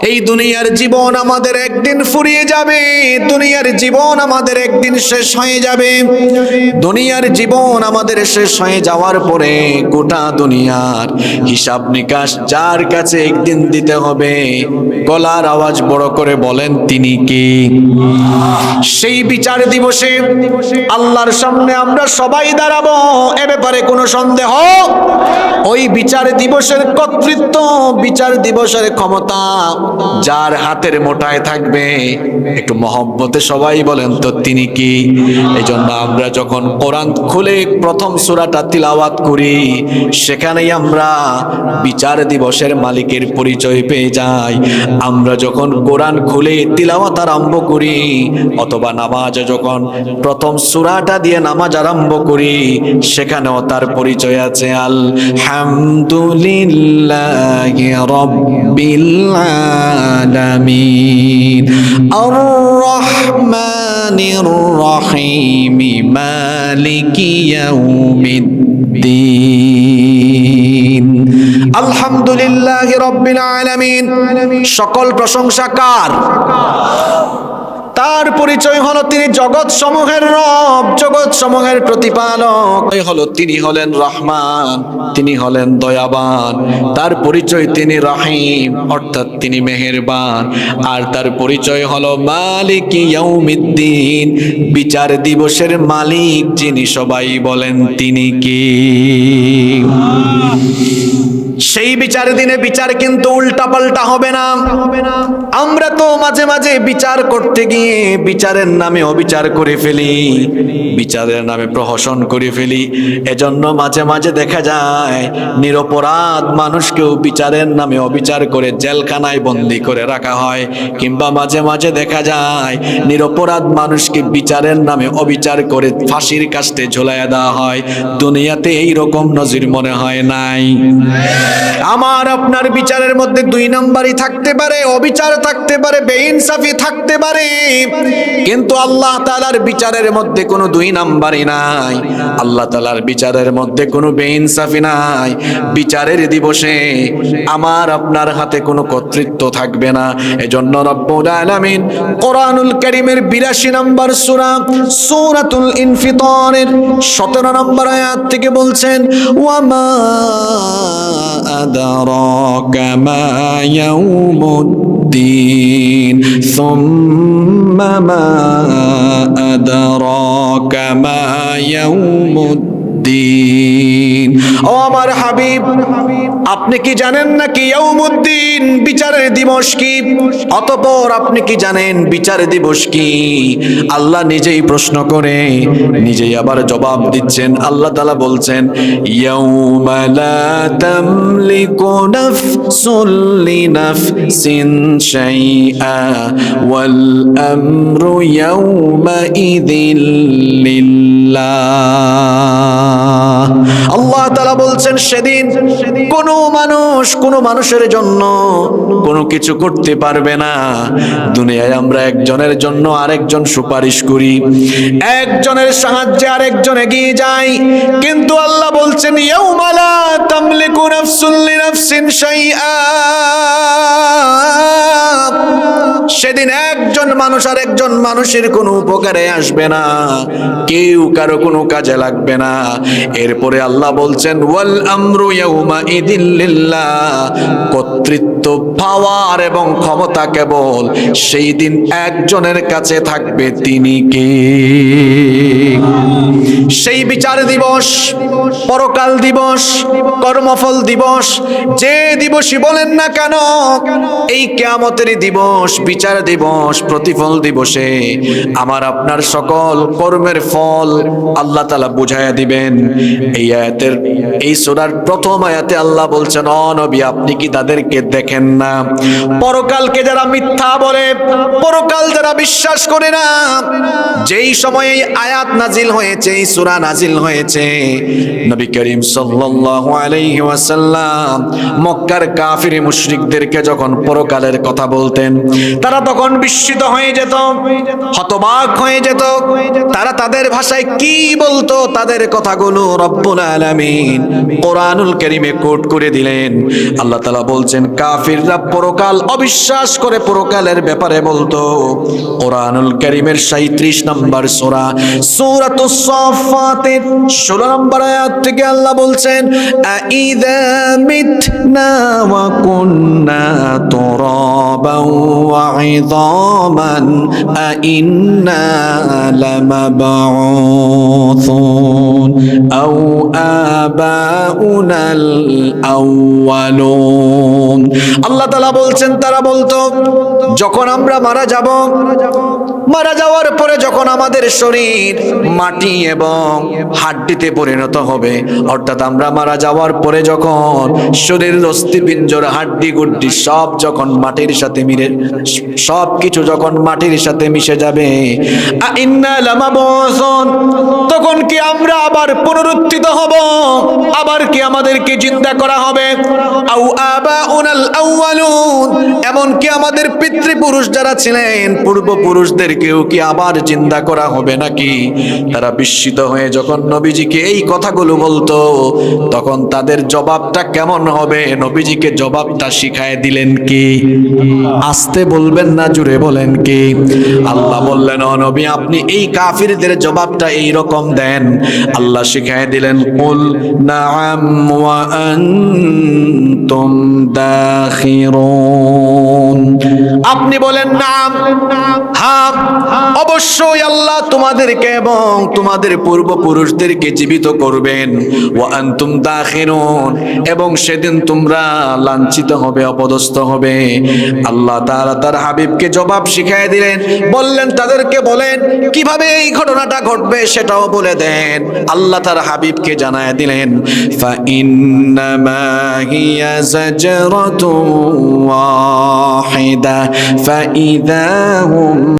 এই দুনিয়ার জীবন আমাদের একদিন ফুরিয়ে যাবে, দুনিয়ার জীবন আমাদের একদিন শেষ হয়ে যাবে। দুনিয়ার জীবন আমাদের শেষ হয়ে যাওয়ার পরে গোটা দুনিয়ার হিসাব নিকাশ যার কাছে একদিন দিতে হবে, গলার আওয়াজ বড় করে বলেন, তিনি কি? সেই বিচার দিবসে আল্লাহর সামনে আমরা সবাই দাঁড়াবো, এ ব্যাপারে কোনো সন্দেহ? ওই বিচার দিবসের কর্তৃত্ব, বিচার দিবসের ক্ষমতা যার হাতের মোটায় থাকবে, একটু মহব্বতে সবাই বলেন তো তিনি কি? এই জন্য আমরা যখন কোরআন খুলে প্রথম সুরাটা তিলাওয়াত করি, সেখানেই আমরা বিচার দিবসের মালিকের পরিচয় পেয়ে যাই। আমরা যখন কোরআন খুলে তিলাওয়াত আরম্ভ করি, অথবা নামাজ যখন প্রথম সুরাটা দিয়ে নামাজ আরম্ভ করি, সেখানেও তার পরিচয় আছে আল আলহামদুলিল্লাহ রব্বিল আলামিন আর রহমানির রহিম মালিকি ইয়াউমিদ্দিন আলহামদুলিল্লাহ রব্বিল আলামিন সকল প্রশংসা কার তার পরিচয় হলো তিনি জগৎ সমূহের রব জগৎ সমূহের প্রতিপালক হলো তিনি হলেন রহমান তিনি হলেন দয়াবান। তার পরিচয় তিনি রাহিম অর্থাৎ তিনি মেহেরবান। আর তার পরিচয় হলো মালিক ইয়াউমিদ্দিন বিচার দিবসের মালিক যিনি সবাই বলেন তিনি কি। সেই বিচার দিনে বিচার কিন্তু উল্টা পাল্টা হবে না হবে না। আমরা তো মাঝে মাঝে বিচার করতে গিয়ে বিচারের নামে অবিচার করে ফেলি, বিচারের নামে প্রহসন করে ফেলি। এজন্য মাঝে মাঝে দেখা যায়, নিরপরাধ মানুষকেও বিচারের নামে অবিচার করে জেলখানায় বন্দি করে রাখা হয়, কিংবা মাঝে মাঝে দেখা যায়, নিরপরাধ মানুষকে বিচারের নামে অবিচার করে ফাঁসির কাস্তে ঝোলাইয়া দেওয়া হয়। দুনিয়াতে এই রকম নজির মনে হয় নাই। আমার আপনার বিচারের মধ্যে দুই নাম্বারই থাকতে পারে, অবিচার থাকতে পারে, বেইনসাফি থাকতে পারে। কিন্তু আল্লাহ তালার বিচারের মধ্যে কোনো দুই নাম্বারই নাই। আল্লাহ তালার বিচারের মধ্যে কোনো বেইনসাফি নাই। বিচারের দিবসে আমার আপনার হাতে কোনো কর্তৃত্ব থাকবে না। এজন্য রব্বুল আলামিন কোরআনুল কারীমের 82 নম্বর সূরা, সূরাতুল ইনফিতারের 17 নম্বর আয়াত থেকে বলছেন ওয়ামা আদারাকা মা ইয়াউমুদ্দিন সুম্মা মা আদারাকা মা ইয়াউমুদ্দিন। ও আমার হাবিব, আপনি কি জানেন না কি ইয়াউমুদ্দিন বিচারের দিবস কি? অতঃপর আপনি কি জানেন বিচার দিবস কি? আল্লাহ নিজেই প্রশ্ন করে, নিজেই আবার জবাব দিচ্ছেন। আল্লাহ তাআলা বলছেন, ইয়াউমা লা তামলিকু নাফসুন লিনাফসিন শাইআ ওয়াল আমরু ইয়াউমা ইযিল লিল্লাহ। আল্লাহ তালা বলছেন, সেদিন কোন মানুষ কোন মানুষের জন্য কোনো কিছু করতে পারবে না। দুনিয়ায় আমরা একজনের জন্য আরেকজন সুপারিশ করি। একজনের সাহায্যে আরেকজন এগিয়ে যাই। কিন্তু আল্লাহ বলছেন, ইয়াউমা লা তামলিকু নাফসুন লিনাফসিন শাইআ। সেদিন একজন মানুষ আর একজন মানুষের কোনো উপকারে আসবে না। কেউ কারও কোনো কাজে লাগবে না। এরপরে আল্লাহ বলছেন, ওয়াল আমরু ইয়াউমা ইদিল্লিল্লাহ কর্তৃত্ব, পাওয়ার এবং ক্ষমতা কেবল সেই দিন একজনের কাছে থাকবে, তিনি কে? সেই বিচার দিবস, পরকাল দিবস, কর্মফল দিবস, যে দিবসই বলেন না কেন, এই কেয়ামতের দিবস বিচার দিবস, প্রতিফল দিবসে আমার আপনার সকল কর্মের ফল আল্লাহ তালা বুঝাইয়া দিবেন। এই আয়াতের, এই সোনার প্রথম আয়াতে আল্লাহ বলছেন, অ নবী, আপনি কি তাদেরকে দেখেন না? পরকালকে যারা মিথ্যা বলে, পরকাল যারা বিশ্বাস করে না, যেই সময়ে আয়াত নাজিল হয়েছে, এই সূরা নাজিল হয়েছে, নবী করিম সাল্লাল্লাহু আলাইহি ওয়াসাল্লাম মক্কার কাফির মুশরিকদেরকে যখন পরকালের কথা বলতেন, তারা তখন বিস্মিত হয়ে যেত, হতবাক হয়ে যেত। তারা তাদের ভাষায় কি বলতো? তাদের কথাগুলো রব্বুল আলামিন কোরআনুল কারীমে কোট করে দিলেন। আল্লাহ তাআলা বলছেন, কাফিররা পরকাল অবিশ্বাস করে পরকালের ব্যাপারে বলতো। কোরআনুল কারীমের 37 নম্বর সূরা সূরাতুস সাফাতের 16 নম্বর আয়াত থেকে আল্লাহ বলছেন আইদা মিতনা ওয়া কুন্না তুরাবান ওয়া ইযামান أئنا لمبعوثون أو آباؤنا الأولون আল্লাহ তালা বলছেন তারা বলতো যখন আমরা মারা যাব, মারা যাওয়ার পরে যখন আমাদের শরীর মাটি এবং হাড্ডিতে পরিণত হবে, অর্থাৎ আমরা মারা যাওয়ার পরে যখন শরীর, অস্থিপিঞ্জর, হাড্ডি, গুড্ডি সব যখন মাটির সাথে মিলে, সব কিছু যখন মাটির সাথে মিশে যাবে তখন কি আমরা আবার পুনরুত্থিত হব? আবার কি আমাদেরকে চিন্তা করা হবে? আউ আবাউনাল আউয়ালুন। এমন কি আমাদের পিতৃপুরুষ যারা ছিলেন, পূর্বপুরুষদেরকেও কি আবার চিন্তা করা হবে নাকি? তারা বিস্মিত হয়ে যখন নবীজিকে এই কথাগুলো বলতো, তখন তাদের জবাবটা কেমন হবে? নবীজিকে জবাবটা শিখায় দিলেন কি? আসতে বলবেন না, জুড়ে বলেন কি? আল্লাহ বললেন, ও নবী, আপনি এই কাফিরদের জবাবটা এই রকম দেন। আল্লাহ শিখায় দিলেন, কুল নাআম ওয়া আনতুম দাখিরুন। আপনি বলেন, নাম। হ্যাঁ অবশ্যই আল্লাহ তোমাদেরকে এবং তোমাদের পূর্বপুরুষদেরকে জীবিত করবেন। ওয়া আনতুম দাখিরুন। এবং সেদিন তোমরা লাঞ্ছিত হবে, অপদস্থ হবে। আল্লাহ তাআলা তার হাবিবকে জবাব শিখাই দিলেন। বললেন, তাদেরকে বলেন, কীভাবে এই ঘটনাটা ঘটবে সেটাও বলে দেন। আল্লাহ তার হাবিবকে জানায় দিলেন, ফা ইন্নামা হিয়া زجرة واحدة فإذا هم